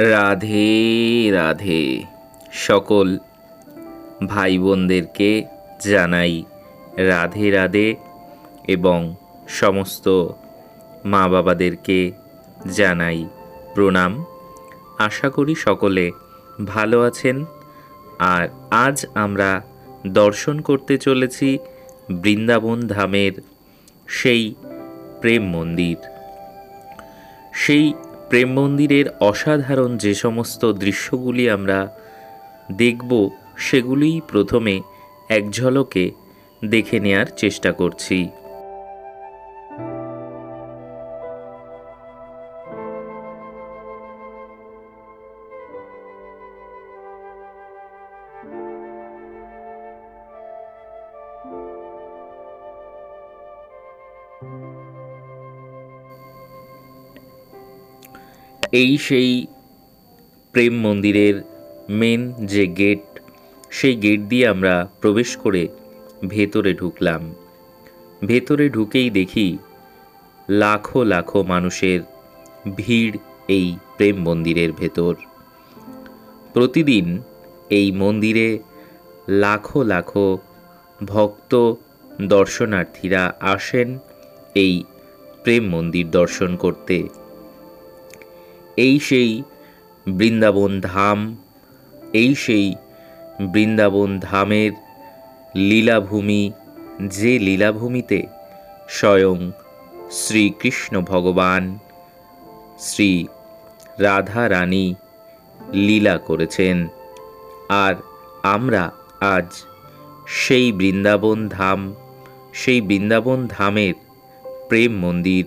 রাধে রাধে। সকল ভাই বোনদেরকে জানাই রাধে রাধে এবং সমস্ত মা বাবাদেরকে জানাই প্রণাম। আশা করি সকলে ভালো আছেন। আর আজ আমরা দর্শন করতে চলেছি বৃন্দাবন ধামের সেই প্রেম মন্দির। সেই প্রেম মন্দিরের অসাধারণ যে সমস্ত দৃশ্যগুলি আমরা দেখব, সেগুলিই প্রথমে এক ঝলকে দেখে নেয়ার চেষ্টা করছি। এই সেই প্রেম মন্দিরের মেন যে গেট সেই গেট দিয়ে আমরা প্রবেশ করে ভেতরে ঢুকলাম। ভেতরে ঢুকেই দেখি লাখো লাখো মানুষের ভিড় এই প্রেম মন্দিরের ভেতর। প্রতিদিন এই মন্দিরে লাখো লাখো ভক্ত দর্শনার্থীরা আসেন এই প্রেম মন্দির দর্শন করতে। এই সেই বৃন্দাবন ধাম, এই সেই বৃন্দাবন ধামের লীলাভূমি, যে লীলাভূমিতে স্বয়ং শ্রীকৃষ্ণ ভগবান শ্রী রাধা রানী লীলা করেছেন। আর আমরা আজ সেই বৃন্দাবন ধাম, সেই বৃন্দাবন ধামের প্রেম মন্দির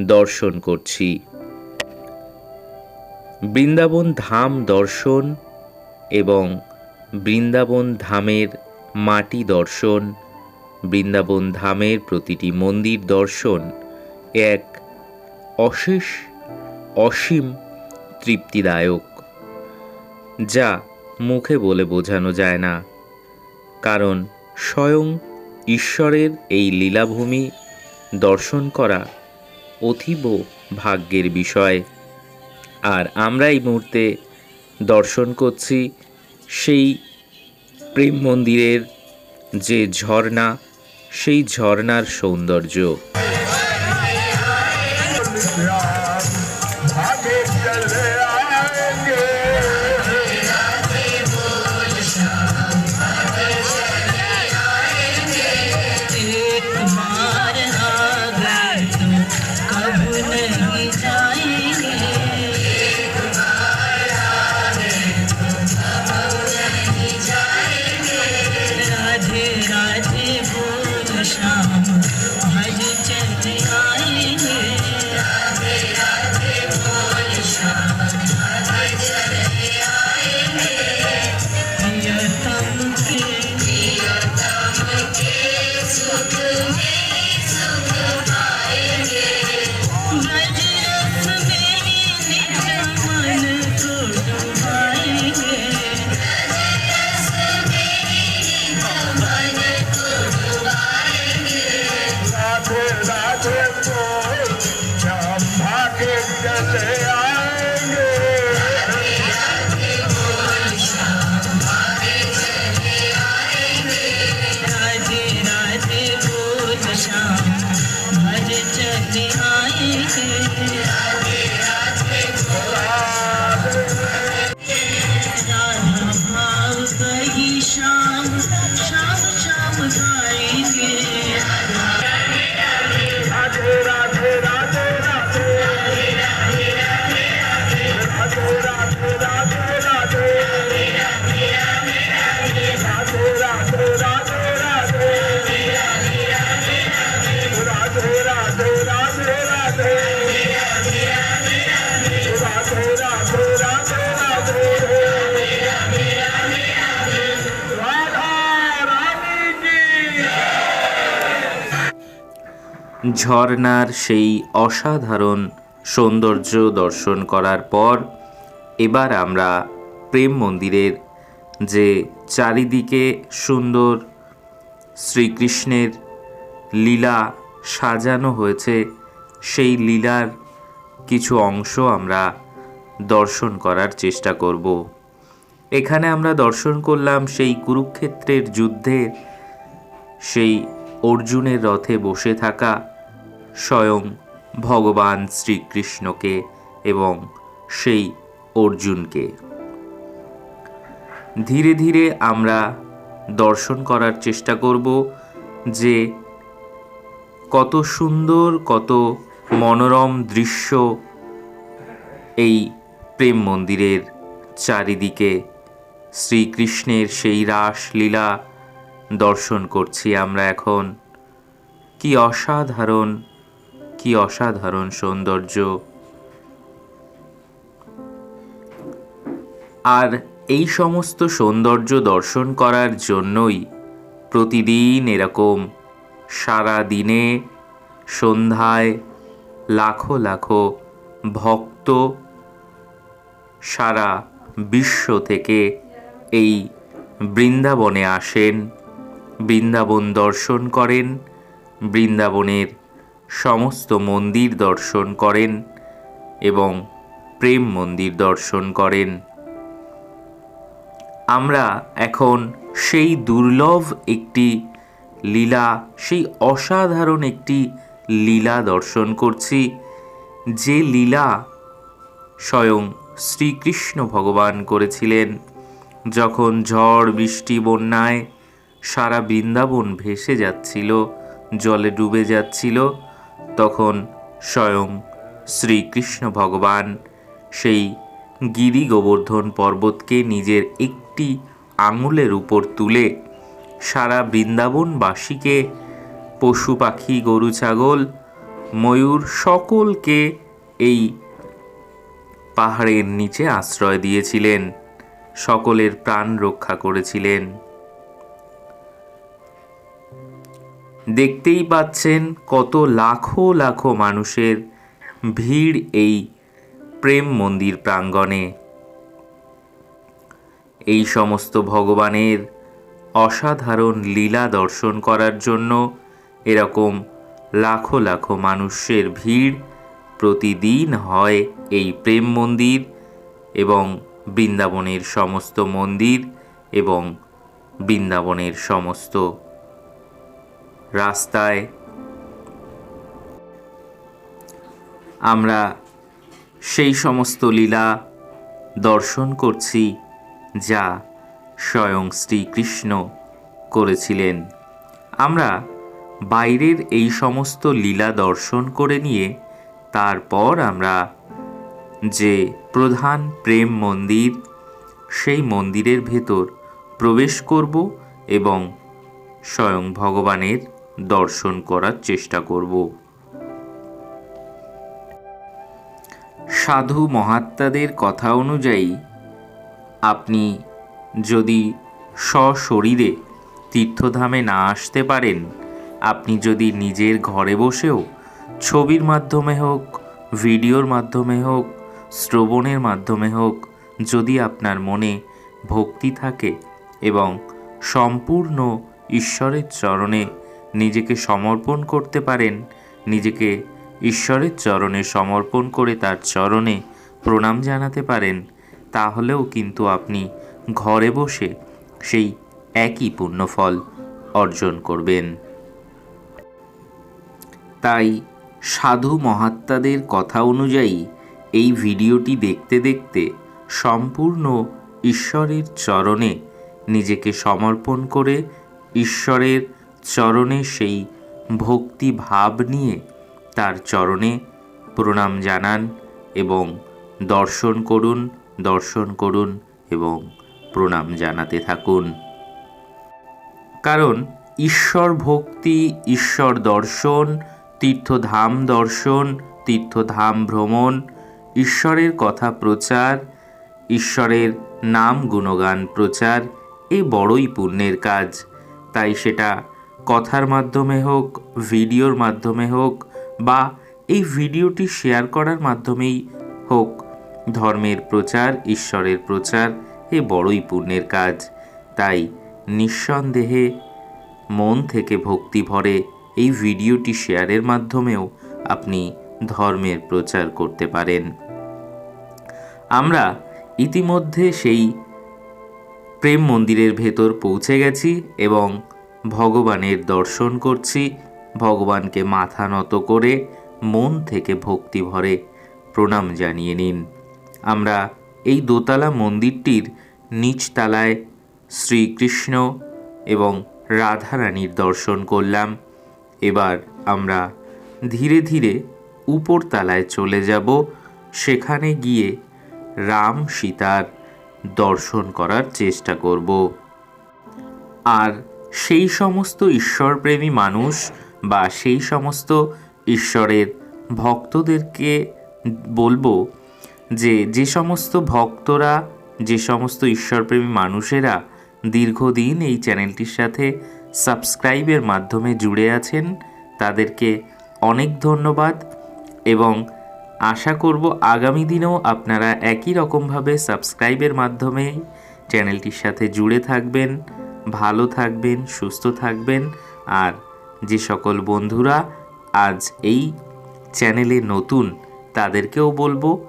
দর্শন করছি। বৃন্দাবন ধাম দর্শন এবং বৃন্দাবন ধামের মাটি দর্শন, বৃন্দাবন ধামের প্রতিটি মন্দির দর্শন এক অশেষ অসীম তৃপ্তিদায়ক, যা মুখে বলে বোঝানো যায় না। কারণ স্বয়ং ঈশ্বরের এই লীলাভূমি দর্শন করা অতীব ভাগ্যের বিষয়। আর আমরা এই মুহূর্তে দর্শন করছি সেই প্রেম মন্দিরের যে ঝর্ণা সেই ঝর্ণার সৌন্দর্য। ঝর্ণার সেই অসাধারণ সৌন্দর্য দর্শন করার পর এবার আমরা প্রেম মন্দিরের যে চারিদিকে সুন্দর শ্রীকৃষ্ণের লীলা সাজানো হয়েছে, সেই লীলার কিছু অংশ আমরা দর্শন করার চেষ্টা করব। এখানে আমরা দর্শন করলাম সেই কুরুক্ষেত্রের যুদ্ধের সেই অর্জুনের রথে বসে থাকা স্বয়ং ভগবান শ্রীকৃষ্ণকে এবং সেই অর্জুনকে। ধীরে ধীরে আমরা দর্শন করার চেষ্টা করব যে কত সুন্দর, কত মনোরম দৃশ্য এই প্রেম মন্দিরের চারিদিকে শ্রীকৃষ্ণের সেই রাসলীলা দর্শন করছি আমরা এখন। কি অসাধারণ কি অসাধারণ সৌন্দর্য। আর এই সমস্ত সৌন্দর্য দর্শন করার জন্যই প্রতিদিন এরকম সারা দিনে সন্ধ্যায় লাখো লাখো ভক্ত সারা বিশ্ব থেকে এই বৃন্দাবনে আসেন, বৃন্দাবন দর্শন করেন, বৃন্দাবনের সমস্ত মন্দির দর্শন করেন এবং প্রেম মন্দির দর্শন করেন। আমরা এখন সেই দুর্লভ একটি লীলা, সেই অসাধারণ একটি লীলা দর্শন করছি, যে লীলা স্বয়ং শ্রীকৃষ্ণ ভগবান করেছিলেন। যখন ঝড়, বৃষ্টি, বন্যায় সারা বৃন্দাবন ভেসে যাচ্ছিল, জলে ডুবে যাচ্ছিল তখন স্বয়ং শ্রীকৃষ্ণ ভগবান সেই গিরি গোবর্ধন পর্বতকে নিজের একটি আঙুলের উপর তুলে সারা বৃন্দাবনবাসীকে, পশু পাখি, গরু, ছাগল, ময়ূর সকলকে এই পাহাড়ের নিচে আশ্রয় দিয়েছিলেন। সকলের প্রাণ রক্ষা করেছিলেন। দেখতেই পাচ্ছেন কত লাখো লাখো মানুষের ভিড় এই প্রেম মন্দির প্রাঙ্গণে। এই সমস্ত ভগবানের অসাধারণ লীলা দর্শন করার জন্য এরকম লাখো লাখো মানুষের ভিড় প্রতিদিন হয় এই প্রেম মন্দির এবং বৃন্দাবনের সমস্ত মন্দির এবং বৃন্দাবনের সমস্ত রাস্তায় আমরা সেই সমস্ত লীলা দর্শন করছি যা স্বয়ং শ্রীকৃষ্ণ করেছিলেন। আমরা বাইরের এই সমস্ত লীলা দর্শন করে নিয়ে তারপর আমরা যে প্রধান প্রেম মন্দির, সেই মন্দিরের ভেতর প্রবেশ করব এবং স্বয়ং ভগবানের দর্শন করার চেষ্টা করব। সাধু মহাত্মাদের কথা অনুযায়ী, আপনি যদি সশরীরে তীর্থধামে না আসতে পারেন, আপনি যদি নিজের ঘরে বসেও ছবির মাধ্যমে হোক, ভিডিওর মাধ্যমে হোক, শ্রবণের মাধ্যমে হোক, যদি আপনার মনে ভক্তি থাকে এবং সম্পূর্ণ ঈশ্বরের চরণে নিজেকে সমর্পণ করতে পারেন। নিজেকে ঈশ্বরের চরণে সমর্পণ করে তার চরণে প্রণাম জানাতে পারেন। তাহলেও কিন্তু আপনি ঘরে বসে সেই একই পুণ্যফল অর্জন করবেন। তাই সাধু মহাত্মাদের কথা অনুযায়ী এই ভিডিওটি দেখতে দেখতে সম্পূর্ণ ঈশ্বরের চরণে নিজেকে সমর্পণ করে ঈশ্বরের চরণে সেই ভক্তি ভাব নিয়ে তার চরণে প্রণাম জানান এবং দর্শন করুন দর্শন করুন এবং প্রণাম জানাতে থাকুন। কারণ ঈশ্বর ভক্তি, ঈশ্বর দর্শন, তীর্থধাম দর্শন, তীর্থধাম ভ্রমণ, ঈশ্বরের কথা প্রচার, ঈশ্বরের নাম গুণগান প্রচার, এ বড়ই পুণ্যের কাজ। তাই সেটা কথার মাধ্যমে হোক, ভিডিওর মাধ্যমে হোক বা এই ভিডিওটি শেয়ার করার মাধ্যমেই হোক, ধর্মের প্রচার, ঈশ্বরের প্রচার এ বড়ই পুণ্যের কাজ। তাই নিঃসন্দেহে মন থেকে ভক্তি ভরে এই ভিডিওটি শেয়ারের মাধ্যমেও আপনি ধর্মের প্রচার করতে পারেন। আমরা ইতিমধ্যে সেই প্রেম মন্দিরের ভেতর পৌঁছে গেছি এবং ভগবানের দর্শন করছি, ভগবানকে মাথা নত করে মন থেকে ভক্তি ভরে প্রণাম জানিয়ে নিন। আমরা এই দোতলা মন্দিরটির নিচতলায় শ্রীকৃষ্ণ এবং রাধারানীর দর্শন করলাম। এবার আমরা ধীরে ধীরে উপরতলায় চলে যাব। সেখানে গিয়ে রাম সীতার দর্শন করার চেষ্টা করব। আর সেই সমস্ত ঈশ্বরপ্রেমী মানুষ বা সেই সমস্ত ঈশ্বরের ভক্তদেরকে বলব যে যে সমস্ত ভক্তরা, যে সমস্ত ঈশ্বরপ্রেমী মানুষেরা দীর্ঘদিন এই চ্যানেলটির সাথে সাবস্ক্রাইবের মাধ্যমে জুড়ে আছেন, তাদেরকে অনেক ধন্যবাদ এবং আশা করব আগামী দিনেও আপনারা একই রকমভাবে সাবস্ক্রাইবের মাধ্যমে চ্যানেলটির সাথে জুড়ে থাকবেন। ভালো থাকবেন, সুস্থ থাকবেন। আর যে সকল বন্ধুরা আজ এই চ্যানেলে নতুন, তাদেরকেও বলব,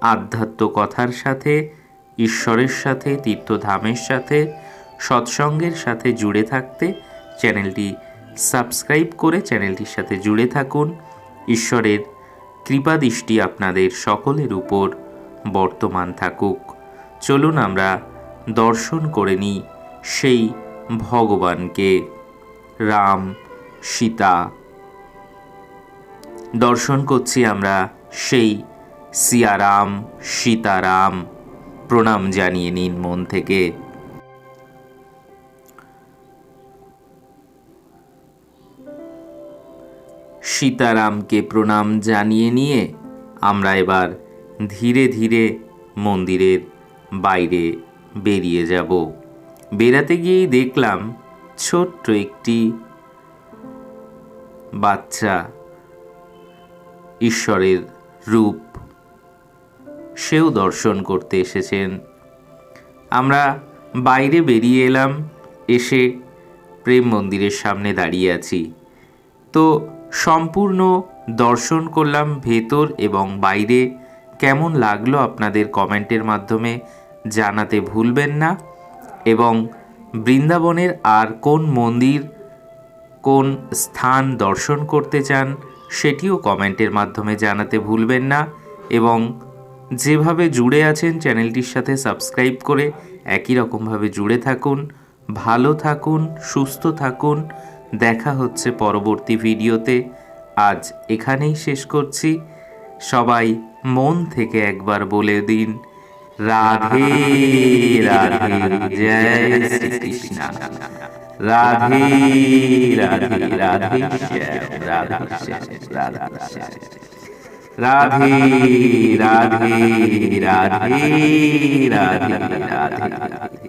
আধ্যাত্ম কথার সাথে, ঈশ্বরের সাথে, তীর্থধামের সাথে, সৎসঙ্গের সাথে জুড়ে থাকতে চ্যানেলটি সাবস্ক্রাইব করে চ্যানেলটির সাথে জুড়ে থাকুন। ঈশ্বরের কৃপাদৃষ্টি আপনাদের সকলের উপর বর্তমান থাকুক। চলুন আমরা দর্শন করে নিই। সেই ভগবানকে। রাম, সীতা। দর্শন করছি আমরা সেই সিয়ারাম, সীতারাম। প্রণাম জানিয়ে নিন মন থেকে। সীতারামকে প্রণাম জানিয়ে নিয়ে আমরা এবার ধীরে ধীরে মন্দিরের বাইরে বেরিয়ে যাব। বেরাতে গিয়েই দেখলাম ছোট্ট একটি বাচ্চা ঈশ্বরের রূপ। সেও দর্শন করতে এসেছেন। আমরা বাইরে বেরিয়ে এলাম, এসে প্রেম মন্দিরের সামনে দাঁড়িয়ে আছি। তো সম্পূর্ণ দর্শন করলাম ভেতর এবং বাইরে। কেমন লাগল আপনাদের কমেন্টের মাধ্যমে জানাতে ভুলবেন না। এবং বৃন্দাবনের আর কোন মন্দির, কোন স্থান দর্শন করতে চান সেটিও কমেন্টের মাধ্যমে জানাতে ভুলবেন না এবং যেভাবে জুড়ে আছেন চ্যানেলটির সাথে সাবস্ক্রাইব করে একই রকমভাবে জুড়ে থাকুন। ভালো থাকুন, সুস্থ থাকুন। দেখা হচ্ছে পরবর্তী ভিডিওতে। আজ এখানেই শেষ করছি। সবাই মন থেকে একবার বলে দিন। রাধে রাধে জয় শ্রীকৃষ্ণ রাধে রাধে রাধে শ্যাম, রাধে শ্যাম, রাধে শ্যাম। রাধে রাধে রাধে রাধে রাধে